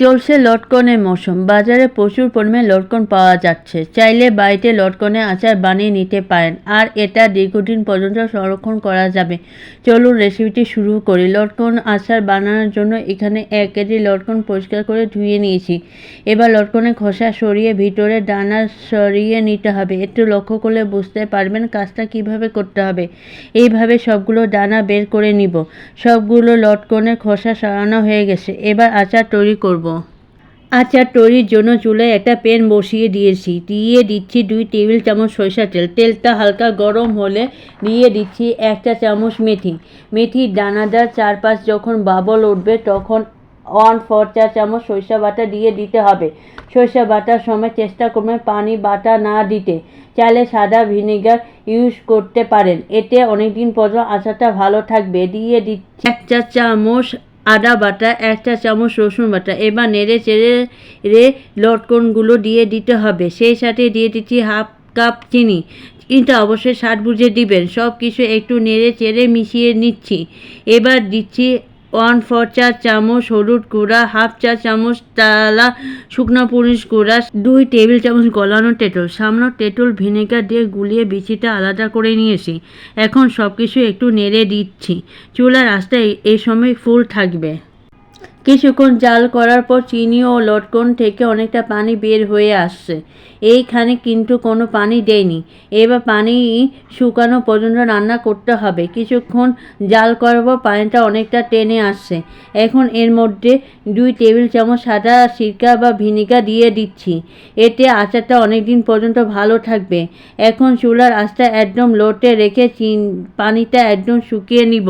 চলছে লটকনের মৌসুম। বাজারে প্রচুর পরিমাণে লটকন পাওয়া যাচ্ছে। চাইলে বাড়িতে লটকনের আচার বানিয়ে নিতে পারেন। আর এটা দীর্ঘদিন পর্যন্ত সংরক্ষণ করা যাবে। চলুন রেসিপিটি শুরু করি। লটকন আচার বানানোর জন্য এখানে এক কেজি লটকন পরিষ্কার করে ধুয়ে নিয়েছি। এবার লটকনের খোসা সরিয়ে ভিতরে ডানা সরিয়ে নিতে হবে। একটু লক্ষ্য করলে বুঝতে পারবেন কাজটা কীভাবে করতে হবে। এইভাবে সবগুলো ডানা বের করে নিব। সবগুলো লটকনের খোসা সরানো হয়ে গেছে। এবার আচার তৈরি করব। আচার তৈরির জন্য চুলায় একটা প্যান বসিয়ে দিয়েছি। দিয়ে দিচ্ছি দুই টেবিল চামচ সরিষা তেল। তেলটা হালকা গরম হলে দিয়ে দিচ্ছি একটা চামচ মেথি। মেথির দানাদার চারপাশ যখন বাবল উঠবে, তখন ওয়ান ফোর চা চামচ সরিষা বাটা দিয়ে দিতে হবে। সরিষা বাটার সময় চেষ্টা করবেন পানি বাটা না দিতে। চাইলে সাদা ভিনেগার ইউজ করতে পারেন। এতে অনেক দিন পর্যন্ত আচারটা ভালো থাকবে। দিয়ে দিচ্ছি এক চা চামচ আদা বাটা এক চা চামচ রসুন বাটা। এবার নেড়ে চেড়ে রে লটকনগুলো দিয়ে দিতে হবে। সেই সাথে দিয়ে দিচ্ছি হাফ কাপ চিনি। কিন্তু অবশ্যই স্বাদ বুঝে দিবেন। সব কিছু একটু নেড়ে চেড়ে মিশিয়ে নিচ্ছি। এবার দিচ্ছি ওয়ান, ফোর, চার চামচ হলুদ গুঁড়া, হাফ চা চামচ তালা শুকনো পুলিশ গুঁড়া, দুই টেবিল চামচ গলানো তেঁতুল। সামনে তেঁতুল ভিনেগার দিয়ে গুলিয়ে বিচিটা আলাদা করে নিয়েছি। এখন সব কিছু একটু নেড়ে দিচ্ছি। চুলার রাস্তায় এই সময় ফুল থাকবে। কিছুক্ষণ জাল করার পর চিনি ও লটকন থেকে অনেকটা পানি বের হয়ে আসছে। এইখানে কিন্তু কোনো পানি দেয়নি। এবার পানি শুকানো পর্যন্ত রান্না করতে হবে। কিছুক্ষণ জাল করার পর পানিটা অনেকটা টেনে আসছে। এখন এর মধ্যে দুই টেবিল চামচ সাদা সিরকা বা ভিনিগার দিয়ে দিচ্ছি। এতে আচারটা অনেক দিন পর্যন্ত ভালো থাকবে। এখন চুলার আঁচটা একদম লোটে রেখে চিন পানিটা একদম শুকিয়ে নিব।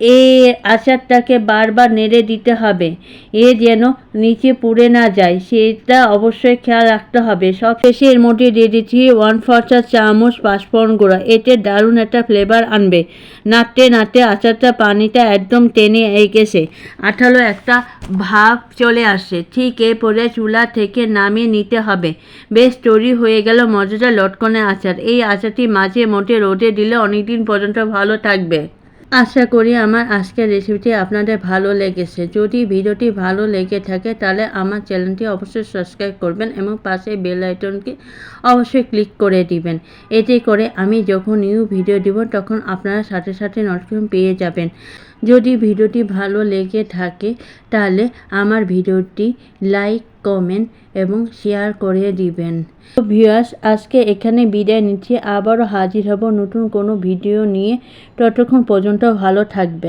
এ আচারটাকে বারবার নেড়ে দিতে হবে। এ যেন নিচে পুড়ে না যায়, সেটা অবশ্যই খেয়াল রাখতে হবে। সব শেষে এর মধ্যে দিয়ে দিচ্ছি ওয়ান ফোর চা চামচ পাঁচফোড়ন গুঁড়া। এতে দারুণ একটা ফ্লেভার আনবে। নাড়তে নাড়তে আচারটা পানিটা একদম টেনে গেছে আঠালো একটা ভাব চলে আসছে। ঠিক এ পরে চুলা থেকে নামিয়ে নিতে হবে। বেশ তৈরি হয়ে গেল মজাদার লটকনের আচার। এই আচারটি মাঝে মধ্যে রোদে দিলে অনেক দিন পর্যন্ত ভালো থাকবে। আশা করি আমার আজকের রেসিপিটি আপনাদের ভালো লেগেছে। যদি ভিডিওটি ভালো লেগে থাকে, তাহলে আমার চ্যানেলটি অবশ্যই সাবস্ক্রাইব করবেন এবং পাশে বেল আইকনটি অবশ্যই ক্লিক করে দিবেন। এতে করে আমি যখন নিউ ভিডিও দিব, তখন আপনারা সাথে সাথে নোটিফিকেশন পেয়ে যাবেন। যদি ভিডিওটি ভালো লেগে থাকে, তাহলে আমার ভিডিওটি লাইক কমেন্ট এবং শেয়ার করে দিবেন। তো ভিউয়ার্স আজকে এখানে বিদায় নিচ্ছি। আবারও হাজির হব নতুন কোনো ভিডিও নিয়ে। ততক্ষণ পর্যন্ত ভালো থাকবেন।